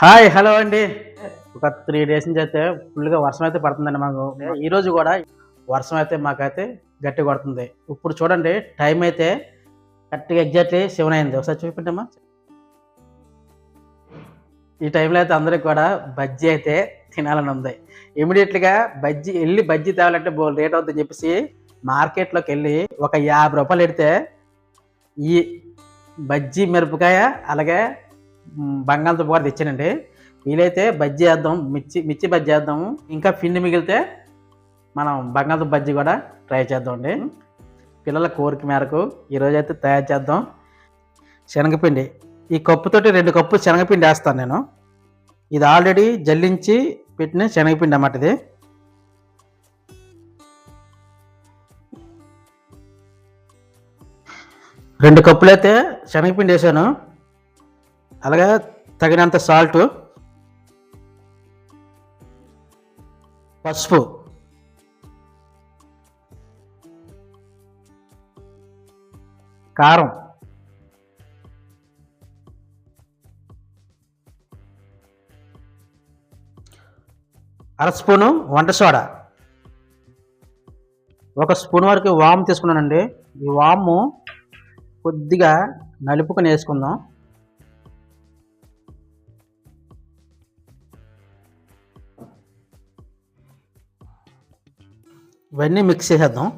Hi hello అండి. ఒక three days నుంచి అయితే ఫుల్గా వర్షం అయితే పడుతుందండి మాకు. ఈరోజు కూడా వర్షం అయితే మాకైతే గట్టి కొడుతుంది. ఇప్పుడు చూడండి టైం అయితే కరెక్ట్గా ఎగ్జాక్ట్లీ సెవెన్ అయింది. ఒకసారి చూపించమ్మా. ఈ టైంలో అయితే అందరికి కూడా బజ్జీ అయితే తినాలని ఉంది. ఇమీడియట్గా బజ్జీ వెళ్ళి బజ్జీ తేవాలంటే రేట్ అవుతుందని చెప్పేసి మార్కెట్లోకి వెళ్ళి ఒక యాభై రూపాయలు పెడితే ఈ బజ్జీ మిరపకాయ అలాగే బంగాళదుంప కూడా తెచ్చానండి. వీలైతే బజ్జీ వేద్దాం మిర్చి మిర్చి బజ్జీ వేద్దాము ఇంకా పిండి మిగిలితే మనం బంగాళదుంప బజ్జీ కూడా ట్రై చేద్దామండి. పిల్లల కోరిక మేరకు ఈరోజు అయితే తయారు చేద్దాం. శనగపిండి. ఈ కప్పుతోటి రెండు కప్పులు శనగపిండి వేస్తాను నేను. ఇది ఆల్రెడీ జల్లించి పెట్టిన శనగపిండి అన్నమాట ఇది. రెండు కప్పులు అయితే శనగపిండి వేసాను. అలాగే తగినంత సాల్ట్ పసుపు కారం అర స్పూను వంట సోడా. ఒక స్పూన్ వరకు వాము తీసుకున్నానండి. ఈ వాము కొద్దిగా నలుపుకొని వేసుకుందాం. ఇవన్నీ మిక్స్ చేసేద్దాం.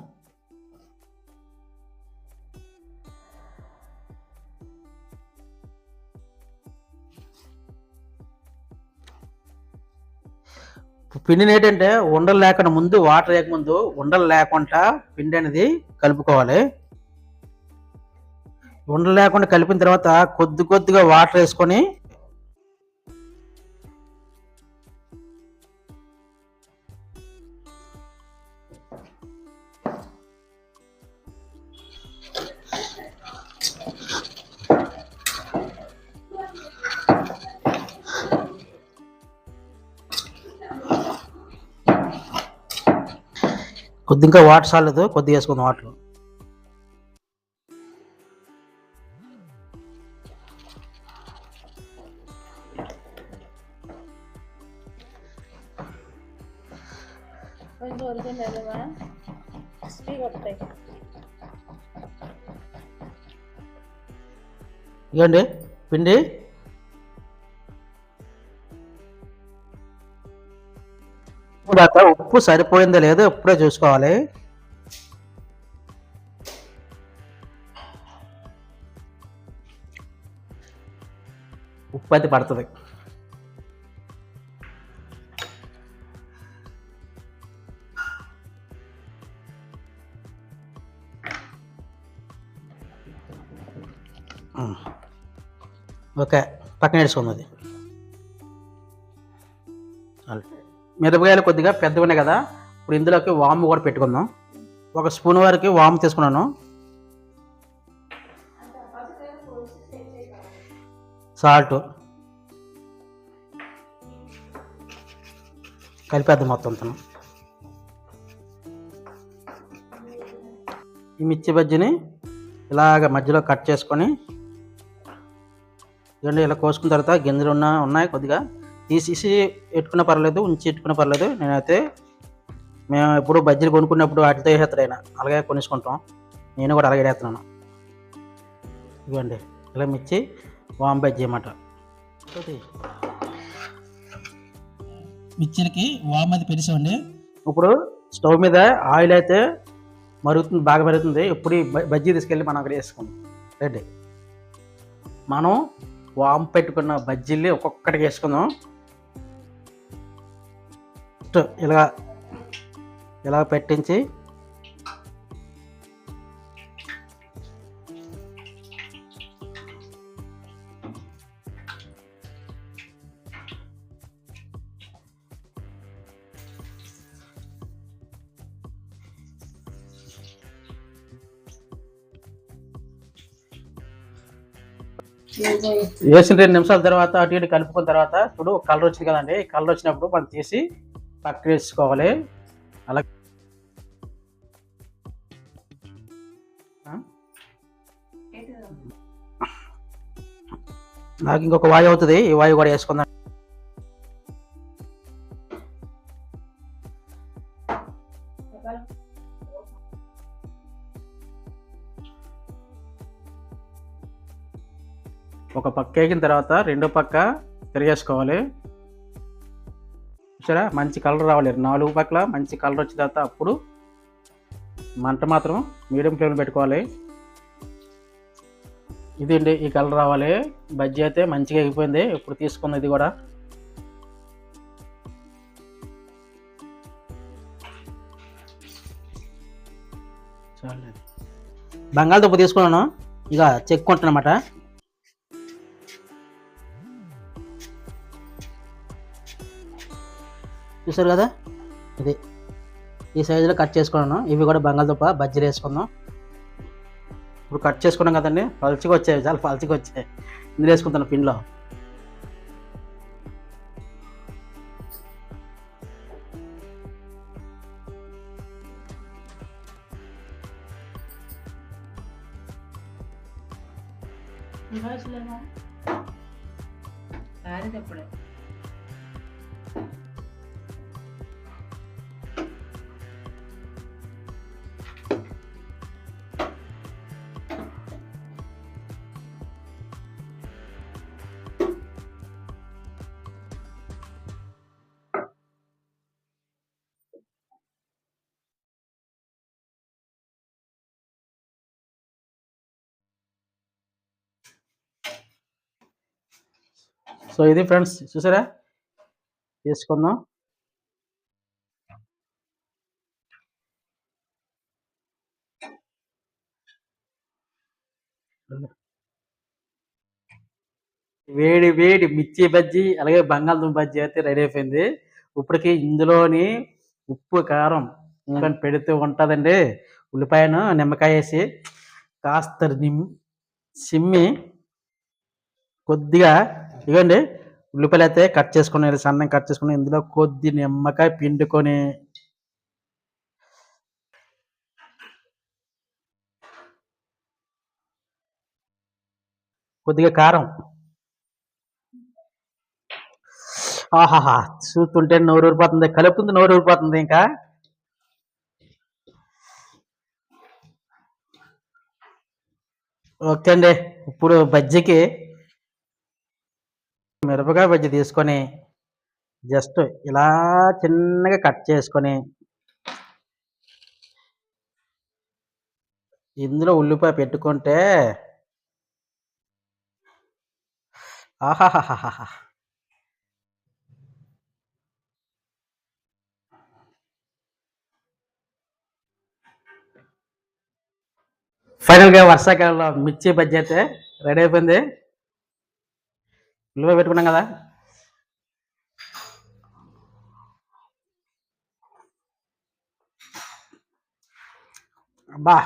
పిండిని ఏంటంటే ఉండలు లేకుండా ముందు వాటర్ లేకముందు ఉండలు లేకుండా పిండి అనేది కలుపుకోవాలి. ఉండలు లేకుండా కలిపిన తర్వాత కొద్ది కొద్దిగా వాటర్ వేసుకొని కొద్ది ఇంకా వాటర్ చాలదు కొద్దిగా వేసుకుందాం వాటర్ ఇవ్వండి పిండి. ఇప్పుడు ఉప్పు సరిపోయిందో లేదో ఇప్పుడే చూసుకోవాలి. ఉప్పు అయితే పడుతుంది. ఓకే పక్కన వేసుకుంది మిరపకాయలు కొద్దిగా పెద్దగా ఉన్నాయి కదా ఇప్పుడు ఇందులోకి వాము కూడా పెట్టుకుందాం. ఒక స్పూన్ వరకు వాము తీసుకున్నాను. సాల్ట్ కలిపేద్దాం మొత్తం తను ఈ మిర్చి బజ్జీని ఇలాగ మధ్యలో కట్ చేసుకొని ఇలా కోసుకున్న తర్వాత గింజలు ఉన్న ఉన్నాయి కొద్దిగా. తీసేసి పెట్టుకున్న పర్లేదు ఉంచి పెట్టుకున్న పర్లేదు. నేనైతే మేము ఎప్పుడు బజ్జీలు కొనుక్కున్నప్పుడు వాటితో వేసేస్తాడు ఆయన. అలాగే కొనుక్కుంటాం నేను కూడా అలాగే వేస్తున్నాను ఇవ్వండి ఇలా మిర్చి వామ్ బజ్జీ అన్నమాట. మిర్చిలకి వామ్ అది పెరిసండి ఇప్పుడు స్టవ్ మీద ఆయిల్ అయితే మరుగుతుంది బాగా మరుగుతుంది. ఇప్పుడు బ- బజ్జీ తీసుకెళ్ళి మనం అక్కడ వేసుకుందాం రెడీ. మనం వామ్ పెట్టుకున్న బజ్జీల్ని ఒక్కొక్కటికి వేసుకుందాం. జస్ట్ ఇలా ఇలా పెట్టించి వేసిన రెండు నిమిషాల తర్వాత అటు ఇటు కలుపుకున్న తర్వాత ఇప్పుడు కలర్ వచ్చింది కదండి. కలర్ వచ్చినప్పుడు మనం తీసి పక్క వేసుకోవాలి అలా నాకు ఇంకొక వాయు అవుతుంది. ఈ వాయు కూడా వేసుకుందాం. ఒక పక్క ఎగిన తర్వాత రెండో పక్క తిరిగేసుకోవాలి. చూసారా? మంచి కలర్ రావాలి నాలుగు పక్కల మంచి కలర్ వచ్చిన తర్వాత అప్పుడు మంట మాత్రం మీడియం ఫ్లేమ్లో పెట్టుకోవాలి. ఇది అండి ఈ కలర్ రావాలి. బజ్జీ అయితే మంచిగా ఎగిపోయింది. ఇప్పుడు తీసుకుంది ఇది కూడా. చాలు. బంగాళదుంప తీసుకున్నాను. ఇక చెక్కుంటానమాట చూసారు కదా? ఇది. ఈ సైజులో కట్ చేసుకున్నాను. ఇవి కూడా బంగాళదుంప బజ్జీలు వేసుకుందాం. ఇప్పుడు కట్ చేసుకున్నాం కదండి. పలుచగా వచ్చాయి చాలా పలుచగా వచ్చాయి. ఇందులో వేసుకుంటాను పిండిలో. ఆరేటప్పుడే సో ఇది ఫ్రెండ్స్ చూసారా? తీసుకుందాం. వేడి వేడి మిర్చి బజ్జీ అలాగే బంగాళదుంప బజ్జీ అయితే రెడీ అయిపోయింది. ఇప్పటికి ఇందులోని ఉప్పు కారం ఇంకా పెడుతూ ఉంటుందండి. ఉల్లిపాయను నిమ్మకాయ వేసి కాస్త నిమ్ సిమ్మి కొద్దిగా ఇవ్వండి ఉల్లిపాయలు అయితే కట్ చేసుకుని సన్నం కట్ చేసుకుని ఇందులో కొద్ది నిమ్మకాయ పిండుకొని. కొద్దిగా కారం. ఆహాహా చూస్తుంటే నోరు ఊరిపోతుంది కలుపుతుంది నోరు ఊరిపోతుంది ఇంకా. ఓకే అండి ఇప్పుడు బజ్జీకి మిరపకాయ బజ్జీ తీసుకొని జస్ట్ ఇలా చిన్నగా కట్ చేసుకొని ఇందులో ఉల్లిపాయ పెట్టుకుంటే ఆహాహాహాహా ఫైనల్గా వర్షాకాలంలో మిర్చి బజ్జీ అయితే రెడీ అయిపోయింది. ఉల్లిపాయ పెట్టుకున్నాం కదా. అబ్బా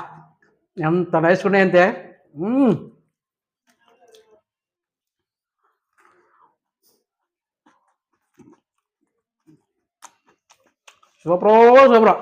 ఎంత నైస్గా అంతే మ్మ్. సూపర్.